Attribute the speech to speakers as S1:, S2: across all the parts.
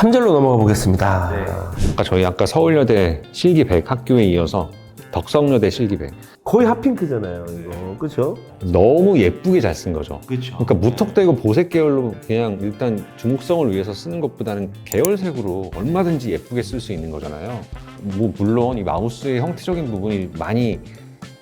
S1: 3절로 넘어가 보겠습니다.
S2: 네. 아까 저희 아까 서울여대 실기백 학교에 이어서 덕성여대 실기백
S1: 거의 핫핑크잖아요, 이거. 그렇죠?
S2: 너무 예쁘게 잘 쓴 거죠.
S1: 그렇죠.
S2: 그러니까 무턱대고 보색 계열로 그냥 일단 주목성을 위해서 쓰는 것보다는 계열색으로 얼마든지 예쁘게 쓸 수 있는 거잖아요. 뭐 물론 이 마우스의 형태적인 부분이 많이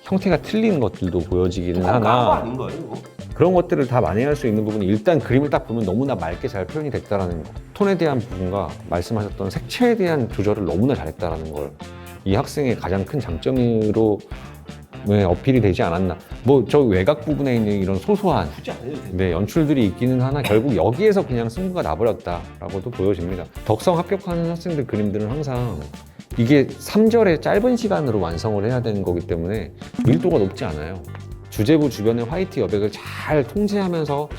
S2: 형태가 틀린 것들도 보여지기는 하나
S1: 아닌가요, 이거?
S2: 그런 것들을 다 만회할 수 있는 부분이 일단 그림을 딱 보면 너무나 맑게 잘 표현이 됐다라는 거. 톤에 대한 부분과 말씀하셨던 색채에 대한 조절을 너무나 잘했다라는 걸 이 학생의 가장 큰 장점으로 네, 어필이 되지 않았나. 뭐 저 외곽 부분에 있는 이런 소소한. 네, 연출들이 있기는 하나 결국 여기에서 그냥 승부가 나버렸다라고도 보여집니다. 덕성 합격하는 학생들 그림들은 항상 이게 3절의 짧은 시간으로 완성을 해야 되는 거기 때문에 밀도가 높지 않아요. 주제부 주변의 화이트 여백을 잘 통제하면서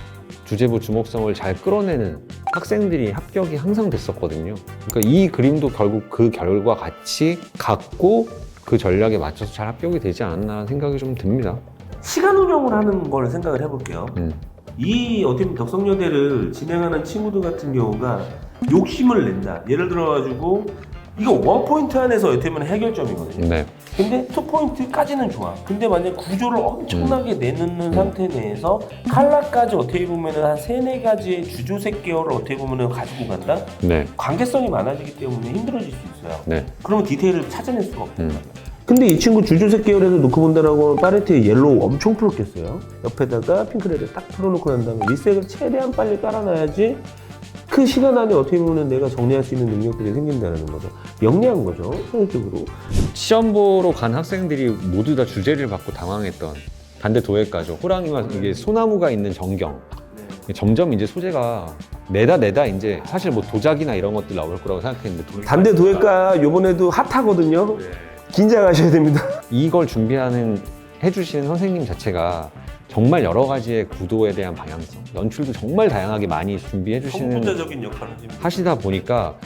S2: 주제부 주목성을 잘 끌어내는 학생들이 합격이 항상 됐었거든요. 그러니까 이 그림도 결국 그 결과 같이 갖고 그 전략에 맞춰서 잘 합격이 되지 않았나 생각이 좀 듭니다.
S1: 시간 운영을 하는 걸 생각을 해볼게요.
S2: 음.
S1: 이 어떻게 보면 덕성여대를 진행하는 친구들 같은 경우가 욕심을 낸다. 예를 들어가지고 이거 원 포인트 안에서 어떻게 보면 해결점이거든요.
S2: 네.
S1: 근데 투 포인트까지는 좋아. 근데 만약 구조를 엄청나게 내놓는 상태 내에서 칼라까지 어떻게 보면은 한 세네 가지의 주조색 계열을 어떻게 보면은 가지고 간다.
S2: 네.
S1: 관계성이 많아지기 때문에 힘들어질 수 있어요.
S2: 네.
S1: 그러면 디테일을 찾아낼 수가 없다.
S2: 음.
S1: 근데 이 친구 주조색 계열에서 놓고 본다라고 팔레트에 옐로우 엄청 풀었겠어요. 옆에다가 핑크레드 딱 풀어놓고 난 다음에 리색을 최대한 빨리 깔아놔야지 그 시간 안에 어떻게 보면 내가 정리할 수 있는 능력들이 생긴다는 거죠. 영리한 거죠, 현실적으로.
S2: 시험 보러 간 학생들이 모두 다 주제를 받고 당황했던 반대 도예과죠. 호랑이와 이게 소나무가 있는 전경. 점점 이제 소재가 내다 내다 이제 사실 뭐 도자기나 이런 것들 나올 거라고 생각했는데 도-
S1: 단대 도예과 요번에도 핫하거든요.
S2: 네.
S1: 긴장하셔야 됩니다.
S2: 이걸 준비하는 해주시는 선생님 자체가 정말 여러 가지의 구도에 대한 방향성, 연출도 정말 다양하게 많이 준비해 주시는
S1: 역할을 지금.
S2: 하시다 보니까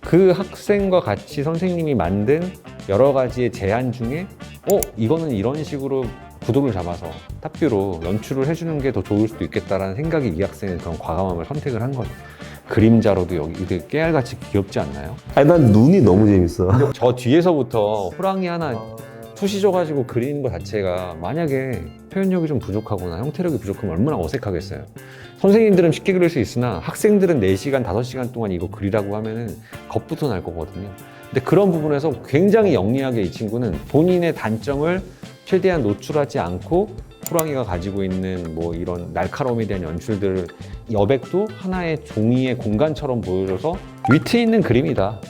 S2: 그 학생과 같이 선생님이 만든 여러 가지의 제안 중에 어 이거는 이런 식으로 구도를 잡아서 탑뷰로 연출을 해주는 게 더 좋을 수도 있겠다라는 생각이 이 학생은 그런 과감함을 선택을 한 거죠. 그림자로도 여기 이게 깨알같이 귀엽지 않나요?
S1: 아니 난 눈이 너무 재밌어.
S2: 저 뒤에서부터 호랑이 하나 투시져 가지고 그리는 것 자체가 만약에 표현력이 좀 부족하거나 형태력이 부족하면 얼마나 어색하겠어요. 선생님들은 쉽게 그릴 수 있으나 학생들은 4시간, 5시간 동안 이거 그리라고 하면은 겁부터 날 거거든요. 근데 그런 부분에서 굉장히 영리하게 이 친구는 본인의 단점을 최대한 노출하지 않고 호랑이가 가지고 있는 뭐 이런 날카로움에 대한 연출들을 여백도 하나의 종이의 공간처럼 보여줘서 위트 있는 그림이다.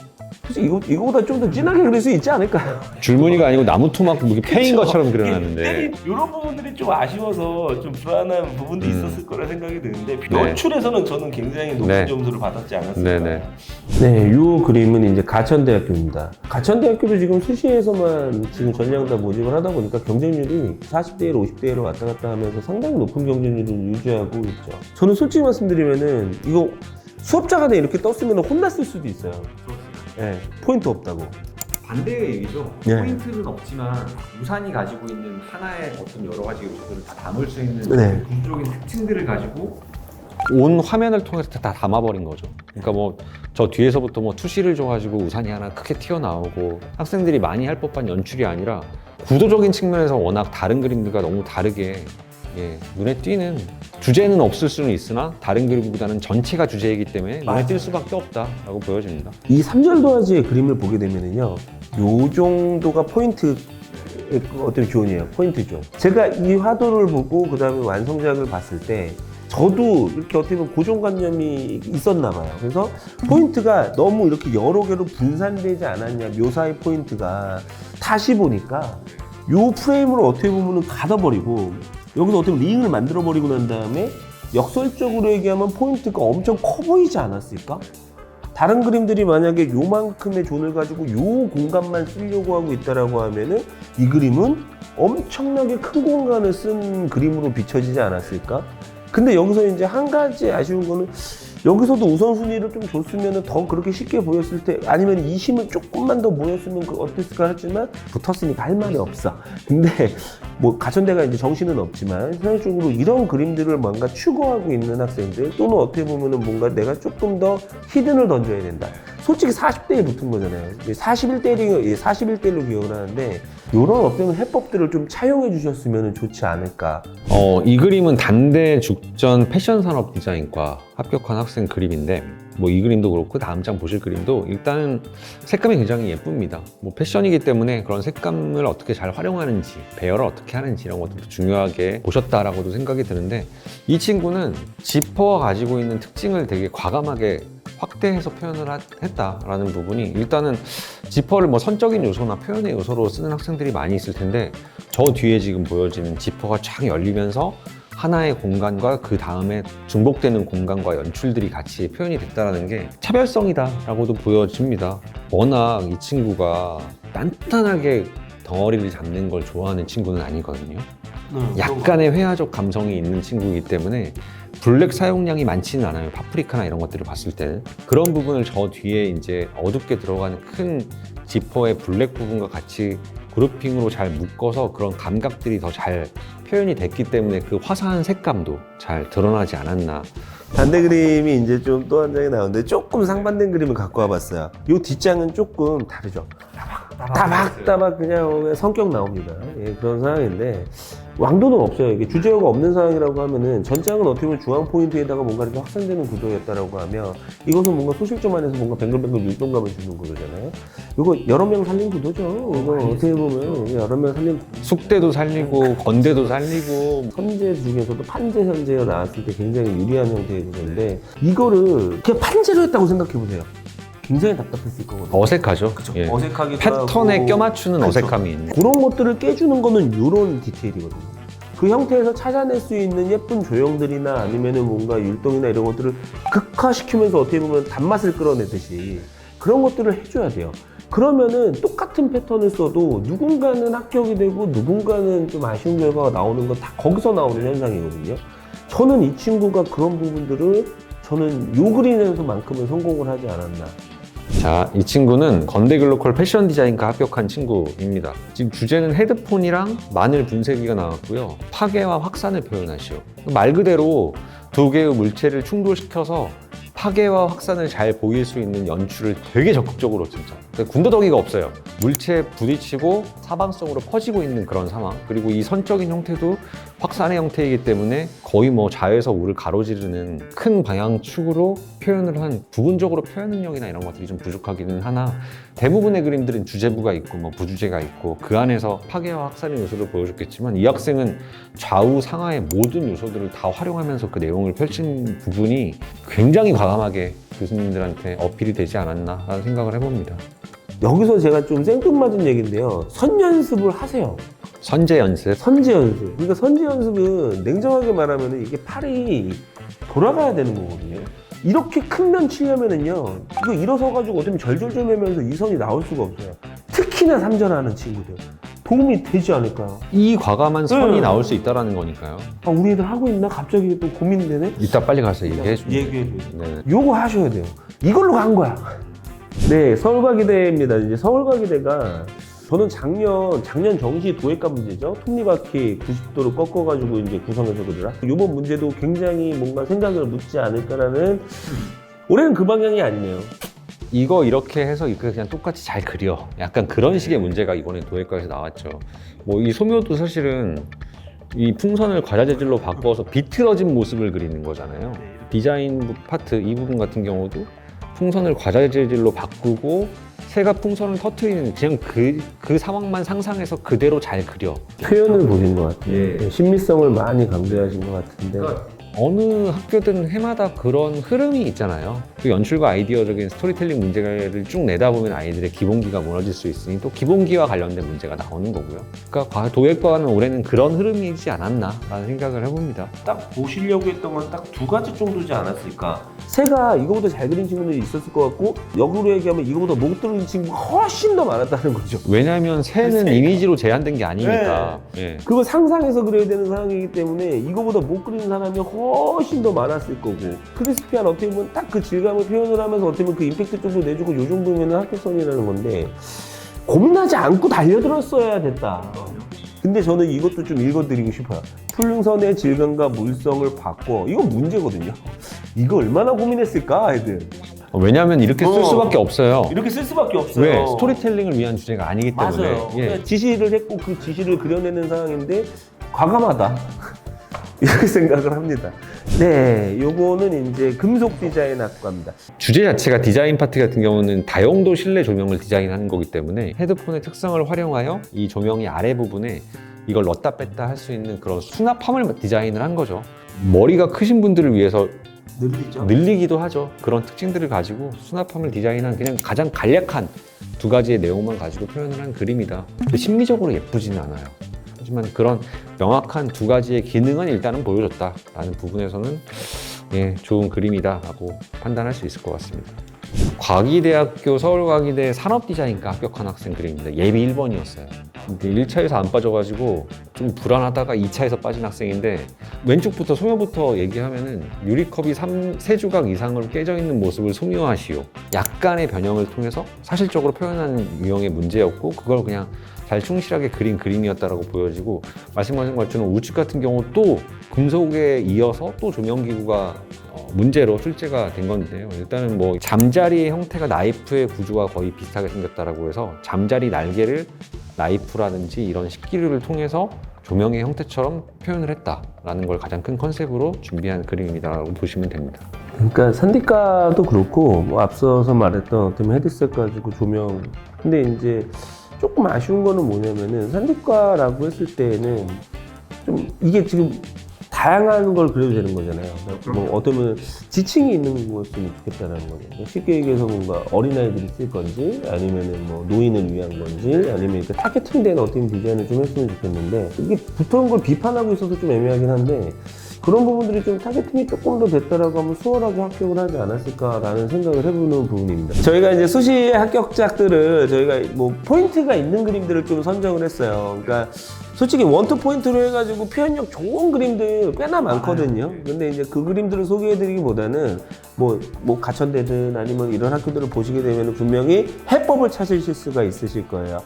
S1: 솔직히 이거, 이거보다 좀 더 진하게 그릴 수 있지 않을까요?
S2: 줄무늬가 아니고 나무 토막 뭐 이렇게 패인 것처럼 그려놨는데
S1: 이런 부분들이 좀 아쉬워서 좀 불안한 부분도
S2: 음.
S1: 있었을 거라 생각이 드는데
S2: 네.
S1: 연출에서는 저는 굉장히 높은
S2: 네.
S1: 점수를 받았지 않았을까.
S2: 네네.
S1: 네, 이 그림은 이제 가천대학교입니다. 가천대학교도 지금 수시에서만 지금 전량 다 모집을 하다 보니까 경쟁률이 40대 1, 50대 1로 왔다 갔다 하면서 상당히 높은 경쟁률을 유지하고 있죠. 저는 솔직히 말씀드리면은 이거 수업자가 이렇게 떴으면 혼났을 수도 있어요. 네, 포인트 없다고.
S2: 반대의 얘기죠.
S1: 네.
S2: 포인트는 없지만 우산이 가지고 있는 하나의 어떤 여러 가지 요소들을 다 담을 수 있는
S1: 네.
S2: 구조적인 특징들을 가지고 온 화면을 통해서 다 담아버린 거죠. 그러니까 뭐 저 뒤에서부터 뭐 투시를 줘가지고 우산이 하나 크게 튀어나오고 학생들이 많이 할 법한 연출이 아니라 구도적인 측면에서 워낙 다른 그림들과 너무 다르게 예, 눈에 띄는 주제는 없을 수는 있으나 다른 그림보다는 전체가 주제이기 때문에 눈에. 띌 수밖에 없다라고 보여집니다.
S1: 이 3절 도화지의 그림을 보게 되면은요, 요 정도가 포인트 어떤 조언이에요. 포인트 존. 제가 이 화도를 보고 그 다음에 완성작을 봤을 때 저도 이렇게 어떻게 보면 고정관념이 있었나 봐요. 그래서 포인트가 너무 이렇게 여러 개로 분산되지 않았냐, 묘사의 포인트가 다시 보니까 요 프레임을 어떻게 보면 가둬버리고 여기서 어떻게 링을 만들어 버리고 난 다음에 역설적으로 얘기하면 포인트가 엄청 커 보이지 않았을까? 다른 그림들이 만약에 요만큼의 존을 가지고 요 공간만 쓰려고 하고 있다라고 하면은 이 그림은 엄청나게 큰 공간을 쓴 그림으로 비춰지지 않았을까? 근데 여기서 이제 한 가지 아쉬운 거는 여기서도 우선순위를 좀 줬으면 더 그렇게 쉽게 보였을 테 아니면 이심을 조금만 더 모였으면 그 어땠을까 하지만 붙었으니까 할 말이 없어. 근데 뭐 가천대가 이제 정신은 없지만 현실적으로 이런 그림들을 뭔가 추구하고 있는 학생들 또는 어떻게 보면은 뭔가 내가 조금 더 히든을 던져야 된다. 솔직히 40대에 붙은 거잖아요. 41대 1이 41대 1로 기억을 하는데 이런 어떤 해법들을 좀 차용해 주셨으면 좋지 않을까.
S2: 어, 이 그림은 단대 죽전 패션 산업 디자인과 합격한 학생 그림인데 뭐 이 그림도 그렇고 다음 장 보실 그림도 일단은 색감이 굉장히 예쁩니다. 뭐 패션이기 때문에 그런 색감을 어떻게 잘 활용하는지 배열을 어떻게 하는지 이런 것들도 중요하게 보셨다라고도 생각이 드는데 이 친구는 지퍼가 가지고 있는 특징을 되게 과감하게 확대해서 표현을 하- 했다라는 부분이 일단은 지퍼를 뭐 선적인 요소나 표현의 요소로 쓰는 학생들이 많이 있을 텐데 저 뒤에 지금 보여지는 지퍼가 쫙 열리면서 하나의 공간과 그 다음에 중복되는 공간과 연출들이 같이 표현이 됐다는 게 차별성이다라고도 보여집니다. 워낙 이 친구가 단단하게 덩어리를 잡는 걸 좋아하는 친구는 아니거든요. 약간의 회화적 감성이 있는 친구이기 때문에 블랙 사용량이 많지는 않아요. 파프리카나 이런 것들을 봤을 때는 그런 부분을 저 뒤에 이제 어둡게 들어가는 큰 지퍼의 블랙 부분과 같이 그룹핑으로 잘 묶어서 그런 감각들이 더 잘 표현이 됐기 때문에 그 화사한 색감도 잘 드러나지 않았나.
S1: 반대 그림이 이제 좀 또 한 장이 나오는데 조금 상반된 그림을 갖고 와봤어요. 이 뒷장은 조금 다르죠. 따박따박 그냥 성격 나옵니다. 예, 그런 상황인데 왕도는 없어요. 이게 주제어가 없는 상황이라고 하면은 전장은 어떻게 보면 중앙 포인트에다가 뭔가 이렇게 확산되는 구도였다라고 하면 이것은 뭔가 소실점 안에서 뭔가 뱅글뱅글 율동감을 주는 구도잖아요. 이거 여러 명 살린 구도죠. 이거 어떻게 보면 여러 명 살린
S2: 숙대도 살리고 건대도 살리고
S1: 선제 중에서도 판재 선제가 나왔을 때 굉장히 유리한 형태의 구조인데 이거를 그냥 판재로 했다고 생각해 보세요. 굉장히 답답했을 거거든요.
S2: 어색하죠. 예.
S1: 어색하기도
S2: 패턴에
S1: 하고.
S2: 껴맞추는
S1: 그렇죠.
S2: 어색함이 있는.
S1: 그런 것들을 깨주는 거는 이런 디테일이거든요. 그 형태에서 찾아낼 수 있는 예쁜 조형들이나 아니면은 뭔가 율동이나 이런 것들을 극화시키면서 어떻게 보면 단맛을 끌어내듯이 그런 것들을 해줘야 돼요. 그러면은 똑같은 패턴을 써도 누군가는 합격이 되고 누군가는 좀 아쉬운 결과가 나오는 건 다 거기서 나오는 현상이거든요. 저는 이 친구가 그런 부분들을 저는 요 그림에서만큼은 성공을 하지 않았나.
S2: 자, 이 친구는 건대 글로컬 패션 디자인과 합격한 친구입니다. 지금 주제는 헤드폰이랑 마늘 분쇄기가 나왔고요. 파괴와 확산을 표현하시오. 말 그대로 두 개의 물체를 충돌시켜서 파괴와 확산을 잘 보일 수 있는 연출을 되게 적극적으로 진짜 군더더기가 없어요. 물체에 부딪히고 사방성으로 퍼지고 있는 그런 상황. 그리고 이 선적인 형태도 확산의 형태이기 때문에 거의 뭐 좌에서 우를 가로지르는 큰 방향축으로 표현을 한 부분적으로 표현 능력이나 이런 것들이 좀 부족하기는 하나. 대부분의 그림들은 주제부가 있고 뭐 부주제가 있고 그 안에서 파괴와 확산의 요소를 보여줬겠지만 이 학생은 좌우 상하의 모든 요소들을 다 활용하면서 그 내용을 펼친 부분이 굉장히 과감하게 교수님들한테 어필이 되지 않았나라는 생각을 해봅니다.
S1: 여기서 제가 좀 생뚱맞은 얘기인데요. 선 연습을 하세요.
S2: 선제 연습.
S1: 선제 연습. 그러니까 선제 연습은 냉정하게 말하면 이게 팔이 돌아가야 되는 거거든요. 이렇게 큰 면 치려면은요, 이거 일어서 가지고 어쩌면 절절절 매면서 이 선이 나올 수가 없어요. 특히나 삼전하는 친구들. 도움이 되지 않을까요?
S2: 이 과감한 선이
S1: 음.
S2: 나올 수 있다라는 거니까요.
S1: 아, 우리 애들 하고 있나? 갑자기 또 고민되네?
S2: 이따 빨리 가서 얘기해 주세요.
S1: 얘기해줘요.
S2: 네.
S1: 요거 하셔야 돼요. 이걸로 간 거야. 네, 서울과기대입니다. 이제 서울과기대가 저는 작년 작년 정시 도예과 문제죠. 톱니바퀴 90도로 꺾어가지고 이제 구성해서 그러라. 이번 문제도 굉장히 뭔가 생각을 묻지 않을까라는 올해는 그 방향이 아니네요.
S2: 이거 이렇게 해서 이거 그냥 똑같이 잘 그려. 약간 그런 식의 문제가 이번에 도예과에서 나왔죠. 뭐 이 소묘도 사실은 이 풍선을 과자 재질로 바꿔서 비틀어진 모습을 그리는 거잖아요. 디자인 부- 파트 이 부분 같은 경우도 풍선을 과자 재질로 바꾸고 새가 풍선을 터트리는 그냥 그, 그 상황만 상상해서 그대로 잘 그려.
S1: 표현을 보신 것 같아요.
S2: 예.
S1: 심미성을 많이 강조하신 것 같은데.
S2: 어느 학교든 해마다 그런 흐름이 있잖아요. 그 연출과 아이디어적인 스토리텔링 문제를 쭉 내다 보면 아이들의 기본기가 무너질 수 있으니 또 기본기와 관련된 문제가 나오는 거고요. 그러니까 과- 도예과는 올해는 그런 흐름이지 않았나라는 생각을 해봅니다.
S1: 딱 보시려고 했던 건 딱 두 가지 정도지 않았을까? 새가 이거보다 잘 그린 친구들이 있었을 것 같고 역으로 얘기하면 이거보다 못 그린 친구가 훨씬 더 많았다는 거죠.
S2: 왜냐하면 새는 이미지로 제한된 게 아니니까. 예.
S1: 그걸 상상해서 그려야 되는 상황이기 때문에 이거보다 못 그리는 사람이 훨씬 더 많았을 거고 크리스피한 어떻게 보면 딱 그 질감을 표현을 하면서 어떻게 보면 그 임팩트 정도 내주고 요 정도면 합격선이라는 건데 고민하지 않고 달려들었어야 됐다. 근데 저는 이것도 좀 읽어드리고 싶어요. 풀선의 질감과 물성을 바꿔. 이거 문제거든요. 이거 얼마나 고민했을까, 애들.
S2: 어, 왜냐하면 이렇게 쓸
S1: 어.
S2: 수밖에 없어요.
S1: 이렇게 쓸 수밖에 없어요.
S2: 왜? 스토리텔링을 위한 주제가 아니기 때문에.
S1: 맞아요.
S2: 예.
S1: 그냥 지시를 했고 그 지시를 그려내는 상황인데 과감하다. 이렇게 생각을 합니다. 네, 요거는 이제 금속 디자인 학과입니다.
S2: 주제 자체가 디자인 파트 같은 경우는 다용도 실내 조명을 디자인하는 거기 때문에 헤드폰의 특성을 활용하여 이 조명이 아래 부분에 이걸 넣었다 뺐다 할 수 있는 그런 수납함을 디자인을 한 거죠. 머리가 크신 분들을 위해서
S1: 늘리죠.
S2: 늘리기도 하죠. 그런 특징들을 가지고 수납함을 디자인한 그냥 가장 간략한 두 가지의 내용만 가지고 표현을 한 그림이다. 근데 심리적으로 예쁘지는 않아요. 하지만 그런 명확한 두 가지의 기능은 일단은 보여줬다라는 부분에서는 예, 좋은 그림이다라고 판단할 수 있을 것 같습니다. 과기대학교 서울과기대 산업디자인과 합격한 학생 그림입니다. 예비 1번이었어요. 근데 1차에서 안 빠져가지고 좀 불안하다가 2차에서 빠진 학생인데 왼쪽부터 소녀부터 얘기하면은 유리컵이 3, 세 조각 이상으로 깨져 있는 모습을 소묘하시오. 약간의 변형을 통해서 사실적으로 표현하는 유형의 문제였고 그걸 그냥 잘 충실하게 그린 그림이었다라고 보여지고 말씀하신 것처럼 우측 같은 경우 또 금속에 이어서 또 조명기구가 어, 문제로 출제가 된 건데요. 일단은 뭐 잠자리의 형태가 나이프의 구조와 거의 비슷하게 생겼다라고 해서 잠자리 날개를 나이프라든지 이런 식기류를 통해서 조명의 형태처럼 표현을 했다라는 걸 가장 큰 컨셉으로 준비한 그림이다라고 보시면 됩니다.
S1: 그러니까 산디카도 그렇고 뭐 앞서서 말했던 어떤 헤드셋 가지고 조명. 근데 이제 조금 아쉬운 거는 뭐냐면은 산디과라고 했을 때는 좀 이게 지금 다양한 걸 그려도 되는 거잖아요. 뭐 어쩌면 지층이 있는 거였으면 좋겠다는 거죠. 쉽게 얘기해서 뭔가 어린아이들이 쓸 건지 아니면은 뭐 노인을 위한 건지 아니면 이렇게 타겟팅된 어떤 디자인을 좀 했으면 좋겠는데 이게 붙어온 걸 비판하고 있어서 좀 애매하긴 한데 그런 부분들이 좀 타겟팅이 조금 더 됐다라고 하면 수월하게 합격을 하지 않았을까라는 생각을 해보는 부분입니다. 저희가 이제 수시 합격작들을 저희가 뭐 포인트가 있는 그림들을 좀 선정을 했어요. 그러니까 솔직히 원투 포인트로 해가지고 표현력 좋은 그림들 꽤나 많거든요. 근데 이제 그 그림들을 소개해드리기보다는 뭐, 뭐 가천대든 아니면 이런 학교들을 보시게 되면 분명히 해법을 찾으실 수가 있으실 거예요.